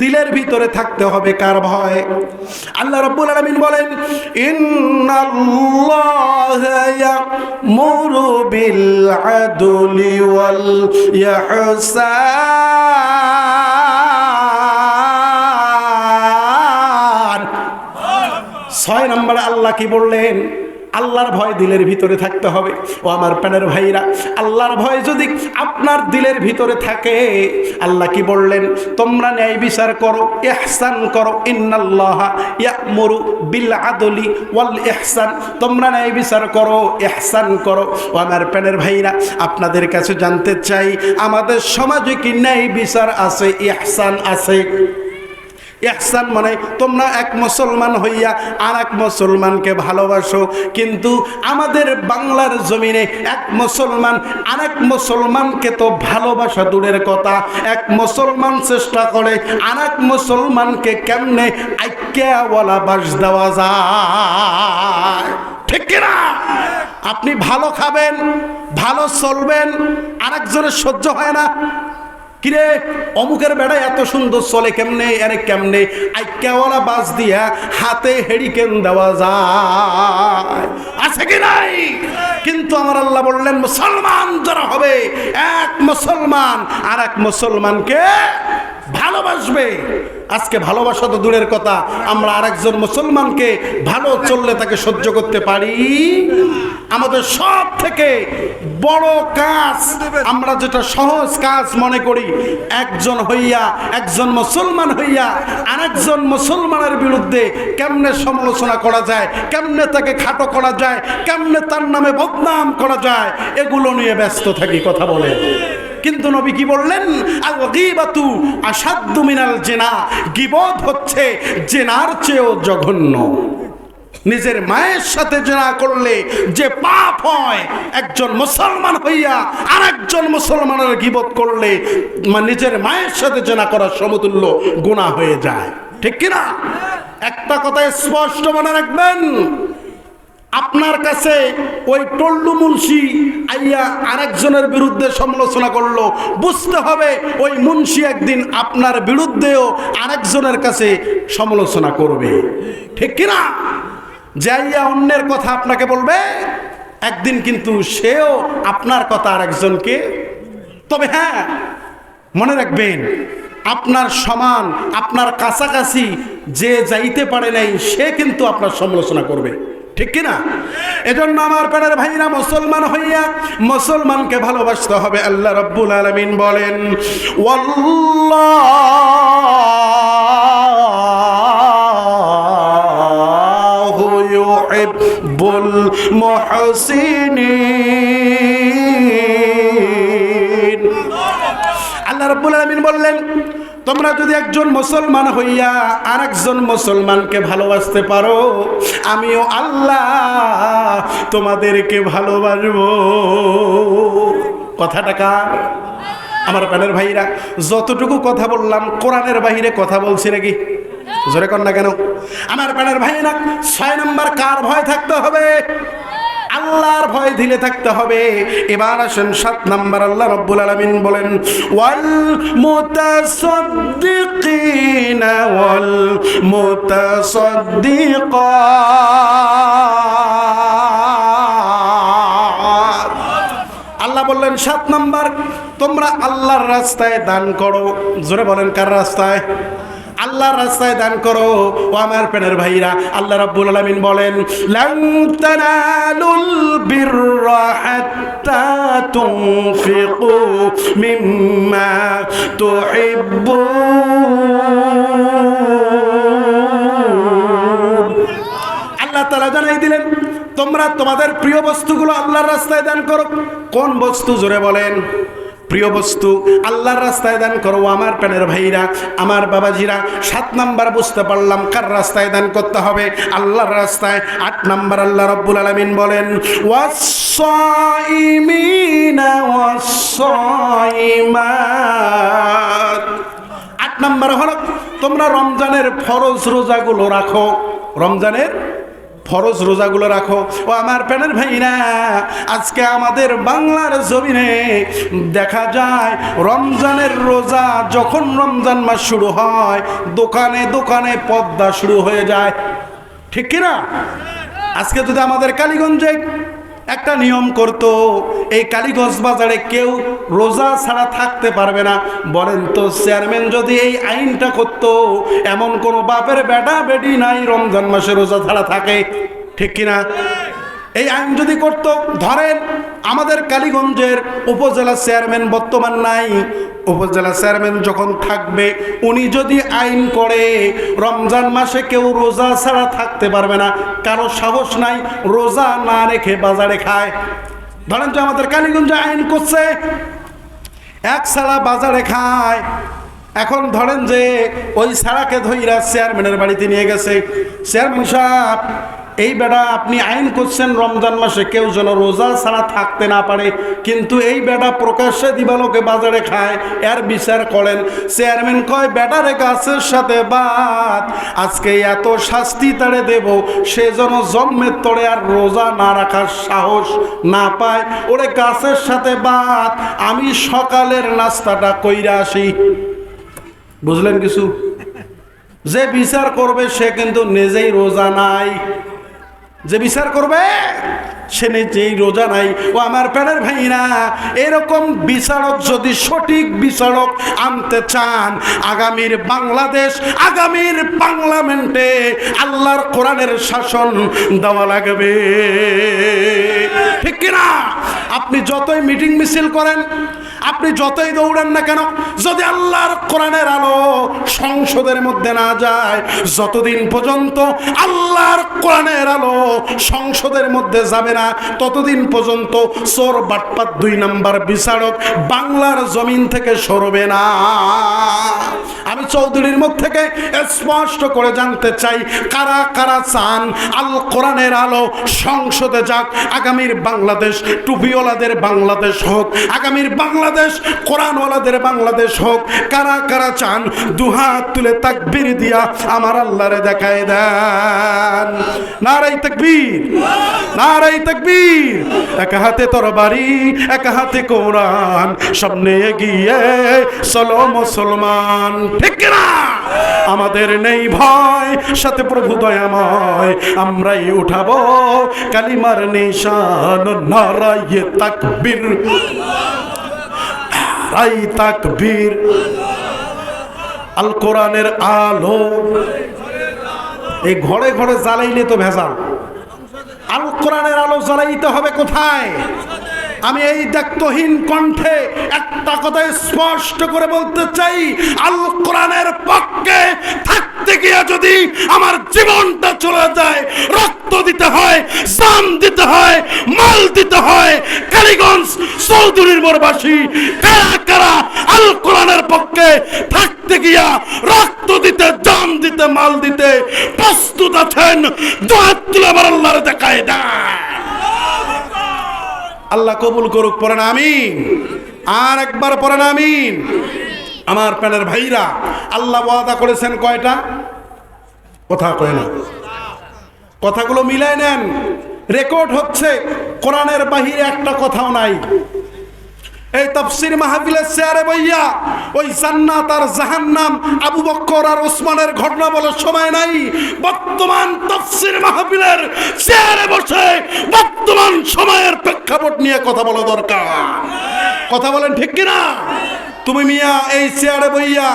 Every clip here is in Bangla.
দিলের ভিতরে থাকতে হবে কার ভয়? আল্লাহ রাব্বুল আলামিন বলেন, ইন্নাল্লাহা ইয়ামুরু বিল আদলি ওয়াল ইহসান ছয় নম্বরে আল্লাহ কি বললেন? আল্লাহর ভয় দিলের ভিতরে থাকতে হবে। ও আমার প্যানের ভাইরা, আল্লাহর ভয় যদি আপনার দিলের ভিতরে থাকে, আল্লাহ কি বললেন? তোমরা ন্যায় বিচার করো এহসান করো, ইন্নাল্লাহ বিল আদলি ওয়াল এহসান তোমরা ন্যায় বিচার করো এহসান করো। ও আমার প্যানের ভাইরা, আপনাদের কাছে জানতে চাই, আমাদের সমাজে কি ন্যায় বিচার আছে, ইহসান আছে? ইহসান মানে তোমরা এক মুসলমান হইয়া আর এক মুসলমানকে ভালোবাসো। কিন্তু আমাদের বাংলার জমিনে এক মুসলমান আর এক মুসলমানকে তো ভালোবাসা দূরের কথা। এক মুসলমান চেষ্টা করে আর এক মুসলমানকে কেমনে আইক্যাওয়ালা বাস দেওয়া যায়? ঠিক কিনা? আপনি ভালো খাবেন, ভালো চলবেন, আরেকজনের সহ্য হয় না। কিরে, অমুকের বেড়া এত সুন্দর চলে কেমনে আরে কেমনে? আইক্যাওয়ালা বাস দিয়া হাতে হেরিকেন দেওয়া যায়। আছে কি নাই? কিন্তু আমার আল্লাহ বললেন, মুসলমান যারা হবে, এক মুসলমান আর এক মুসলমানকে ভালোবাসবে। আজকে ভালোবাসা তো দূরের কথা। আমরা আরেকজন মুসলমানকে ভালো চললে তাকে সহ্য করতে পারি। আমাদের সব থেকে বড় কাজ, আমরা যেটা সহজ কাজ মনে করি, একজন হইয়া, একজন মুসলমান হইয়া আরেকজন মুসলমানের বিরুদ্ধে কেমনে সমালোচনা করা যায়, কেমনে তাকে খাটো করা যায়, কেমনে তার নামে বদনাম করা যায়, এগুলো নিয়ে ব্যস্ত থাকি, কথা বলে। কিন্তু নবী কি বললেন? আল গীবাতু আসাদ্দু মিনাল জেনা। গিবত হচ্ছে জেনার চেয়েও জঘন্য। নিজের মায়ের সাথে জেনা করলে যে পাপ হয়, একজন মুসলমান হইয়া আর একজন মুসলমানের গিবত করলে নিজের মায়ের সাথে জেনা করার সমতুল্য গুণা হয়ে যায়। ঠিক কিনা? একটা কথা স্পষ্ট মনে রাখবেন আপনার কাছে ওই টল্লু মুন্সি আইয়া আরেকজনের বিরুদ্ধে সমালোচনা করল। বুঝতে হবে ওই মুন্সি একদিন আপনার বিরুদ্ধেও আরেকজনের কাছে সমালোচনা করবে। ঠিক কিনা? যাইয়া অন্যের কথা আপনাকে বলবে, একদিন কিন্তু সেও আপনার কথা আরেকজনকে, তবে হ্যাঁ মনে রাখবেন, আপনার সমান, আপনার কাছাকাছি যে যাইতে পারে নাই, সে কিন্তু আপনার সমালোচনা করবে। ঠিক কিনা? এজন্য আমার প্যানের ভাইরা মুসলমান হইয়া মুসলমানকে ভালোবাসতে হবে, আল্লাহ রব্বুল আলমিন বলেন ইউহিব্বুল মুহসিনিন। আল্লাহ রাব্বুল আলামিন বললেন, তোমরা যদি একজন মুসলমান হইয়া আরেকজন মুসলমানকে ভালোবাসতে পারো আমিও আল্লাহ তোমাদেরকে ভালোবাসবো। কথাটা কার? আমার প্যানের ভাইরা, যতটুকু কথা বললাম, কোরআনের বাহিরে কথা বলছি নাকি? জোরে কর না কেন? আমার প্যানের ভাইরা, ছয় নম্বর কার ভয় থাকতে হবে? আল্লাহর ভয় দিলে থাকতে হবে। এবার আসেন সাত নাম্বার আল্লাহ রব্বুল আলামিন বলেন, ওয়াল মুতাসাদ্দিকিনা ওয়াল মুতাসাদ্দিকাত আল্লাহ বললেন, সাত নাম্বার, তোমরা আল্লাহর রাস্তায় দান করো। জোরে বলেন, কার রাস্তায়? আল্লাহর রাস্তায় দান করো। ও আমার প্রেমের ভাইরা, আল্লাহ রাব্বুল আলামিন বলেন, লান তানালুল বিররা হাত্তা তুনফিকু মিম্মা তুহিব্বুন আল্লাহ তালা জানাই দিলেন, তোমরা তোমাদের প্রিয় বস্তুগুলো আল্লাহর রাস্তায় দান করো। কোন বস্তু জোরে বলেন? প্রিয় বস্তু, আল্লাহর রাস্তায় দান করো আমার প্যানের ভাইরা, আমার বাবাজিরা। সাত নাম্বার বুঝতে পারলাম কার রাস্তায় দান করতে হবে। আল্লাহর রাস্তায় আট নাম্বার আল্লাহ রব্বুল আলমিন বলেন আট নাম্বার হলো, তোমরা রমজানের ফরজ রোজাগুলো রাখো। রমজানের ফরজ রোজাগুলো রাখো। ও আমার প্যানের ভাইরা, আজকে আমাদের বাংলার জমিনে দেখা যায়, রমজানের রোজা যখন রমজান মাস শুরু হয়, দোকানে দোকানে পদ্মা শুরু হয়ে যায়। ঠিক কিনা? আজকে যদি আমাদের কালীগঞ্জে একটা নিয়ম করত, এই কালীগঞ্জ বাজারে কেউ রোজা ছাড়া থাকতে পারবে না। বলেন তো, চেয়ারম্যান যদি এই আইনটা করত, এমন কোনো বাপের বেটা বেটি নাই রমজান মাসে রোজা ছাড়া থাকে, ঠিক কিনা? এই আইন যদি করত, ধরেন আমাদের কালীগঞ্জের উপজেলা চেয়ারম্যান বর্তমান নাই। উপজেলা চেয়ারম্যান যখন থাকবে, উনি যদি আইন করে, রমজান মাসে কেউ রোজা ছাড়া থাকতে পারবে না। কারও সাহস নাই, রোজা না রেখে বাজারে খায়। ধরেন যে আমাদের কালীগঞ্জে আইন করছে, এক সালা বাজারে খায়। এখন ধরেন যে ওই সারাকে ধইরা চেয়ারম্যানের বাড়িতে নিয়ে গেছে। চেয়ারম্যান সাহেব এই বেড়া আপনি আইন করছেন রমজান মাসে, কেউ যেন রোজা ছাড়া থাকতে না পারে, কিন্তু এই বেড়া প্রকাশ্যে দিবালোকে বাজারে খায়, এর বিচার করেন। চেয়ারম্যান কয় বেটারে গাছের সাথে বাদ, আজকে এত শাস্তি তারে দেব, সে যেন জন্মের তরে আর রোজা না রাখার সাহস না পায়। ওরে, গাছের সাথে বাদ, আমি সকালের নাস্তাটা কইরা আসি। বুঝলেন কিছু? যে বিচার করবে, সে কিন্তু নিজেই রোজা নাই। যে বিচার করবে, সে নিজেই রোজা নাই। ও আমার প্যানের ভাইরা, এরকম বিচারক যদি সঠিক বিচারক আনতে চান, আগামীর বাংলাদেশ, আগামীর পার্লামেন্টে আল্লাহর কোরআনের শাসন দেওয়া লাগবে। ঠিক কিনা? আপনি যতই মিটিং মিছিল করেন আপনি যতই দৌড়ান না কেন, যদি আল্লাহর কোরআনের আলো সংসদের মধ্যে না যায়, যতদিন পর্যন্ত আল্লাহর কোরআনের আলো সংসদের মধ্যে যাবে না, ততদিন পর্যন্ত চোর বাটপাত দুই নাম্বার বিচারক বাংলার জমিন থেকে সরবে না। আমি চৌধুরীর মুখ থেকে স্পষ্ট করে জানতে চাই, কারা কারা চান? আল কোরআনের আলো সংসদে যাক, আগামীর বাংলাদেশ টুপিওয়ালাদের বাংলাদেশ হোক, আগামীর বাংলাদেশ কোরআনওয়ালাদের বাংলাদেশ হোক, কারা কারা চান? দুহাত তুলে তাকবীর দিয়া আমার আল্লাহরে দেখায় দেন। নারাই তাকবীর নারাই তাকবীর, এক হাতে তরবারি, এক হাতে কোরআন, সামনে এগিয়ে চলো মুসলমান। ঠিক না আমাদের নেই ভয়, সাথে প্রভু দয়াময়, আমরাই উঠাবো কালিমার নিশান নারাই তাকবীর। রাই তাকবীর। আল কোরআনের আলো। এই ঘরে ঘরে জ্বালাইলে তো ভেজাল। আল কোরআনের আলো জ্বালাইতে হবে কোথায়? আমি এই দায়িত্বহীন কণ্ঠে একটা কথা স্পষ্ট করে বলতে চাই। আল কোরআনের পক্ষে থাকতে গিয়ে যদি আমার জীবনটা চলে যায়, রক্ত দিতে হয় জান দিতে হয়, মাল দিতে হয়, কালীগঞ্জ চৌধুরীর মোরবাসী কারা কারা আল কোরআনের পক্ষে থাকতে গিয়া রক্ত দিতে জান দিতে, মাল দিতে প্রস্তুত আছেন দোয়াত তুলে আবার আল্লাহর দেখায় দেয়। আল্লাহ কবুল করুক, পড়েন আমিন। আর একবার পড়েন আমিন। আমার প্যানের ভাইরা, আল্লাহ ওয়াদা করেছেন কয়টা? কথা কয় না। কথাগুলো মিলাই নেন। রেকর্ড হচ্ছে, কোরআনের বাহিরে একটা কথাও নাই। এই তফসির মাহফিলের শেয়ারে বইয়া ওই জান্নাত আর জাহান্নাম, আবু বক্কর আর ওসমানের ঘটনা বলার সময় নাই। বর্তমান তফসির মাহফিলের শেয়ারে বসে বর্তমান সময়ের প্রেক্ষাপট নিয়ে কথা বলা দরকার। কথা বলেন ঠিক কিনা? তুমি মিয়া এই চেয়ারে বইয়া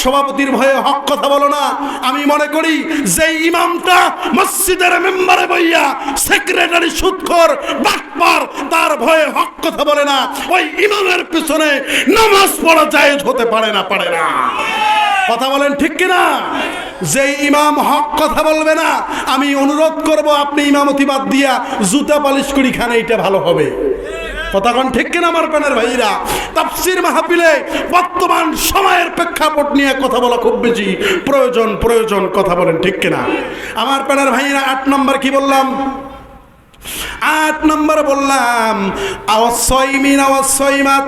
সভাপতির ভয়ে হক কথা বলো না। আমি মনে করি যে ইমামটা মসজিদের মেম্বারে বইয়া সেক্রেটারি, সুৎখর, বাটপার, তার ভয়ে হক কথা বলে না। ওই ইমামের পিছনে নামাজ পড়া জায়েজ হতে পারে না পারে না। কথা বলেন ঠিক কিনা? যে ইমাম হক কথা বলবে না, আমি অনুরোধ করব আপনি ইমামতি বাদ দিয়া জুতা পালিশ করি খানে এটা ভালো হবে। কথাক্ষণ ঠিক কিনা আমার প্যানের ভাইরা? তাফসির মাহফিলে বর্তমান সময়ের প্রেক্ষাপট নিয়ে কথা বলা খুব বেশি প্রয়োজন প্রয়োজন, কথা বলেন ঠিক কিনা? আমার প্যানের ভাইরা, আট নম্বর কি বললাম? আট নম্বর বললাম আওয়াসইমিন আওয়াসইমাত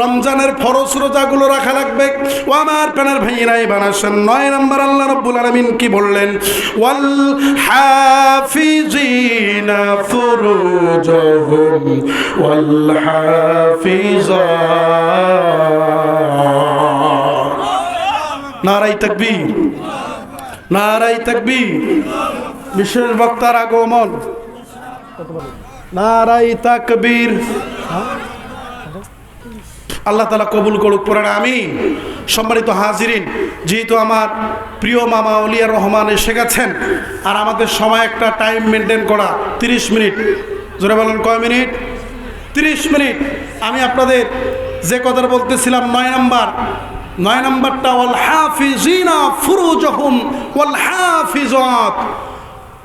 রমজানের ফরজ রোজাগুলো রাখা লাগবে। ও আমার প্রাণের ভাইয়েরা, এবার আসেন। নয় নম্বর আল্লাহ রব্বুল আলামিন কি বললেন? ওয়াল হাফিজিনা ফুরুজাহুম, ওয়াল হাফিজাত নারাই তাকবীর নারাই তাকবীর। বিশেষ বক্তার আগমন। আল্লাহ তালা কবুল করুক পড়ে আমি সম্মানিত হাজিরিন, যেহেতু আমার প্রিয় মামা অলিয়া রহমান এসে গেছেন, আর আমাদের সময় একটা টাইম মেনটেন করা তিরিশ মিনিট। জোরে বলেন, কয় মিনিট? তিরিশ মিনিট। আমি আপনাদের যে কথাটা বলতেছিলাম, নয় নাম্বার। নয় নাম্বারটা, ওয়াল হাফিজিনা ফুরুজহুম, ওয়াল হাফিজাত।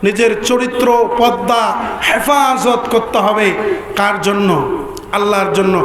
নিজের চরিত্র পদ্মা হেফাজত করতে হবে। কার জন্য? আল্লাহর জন্য।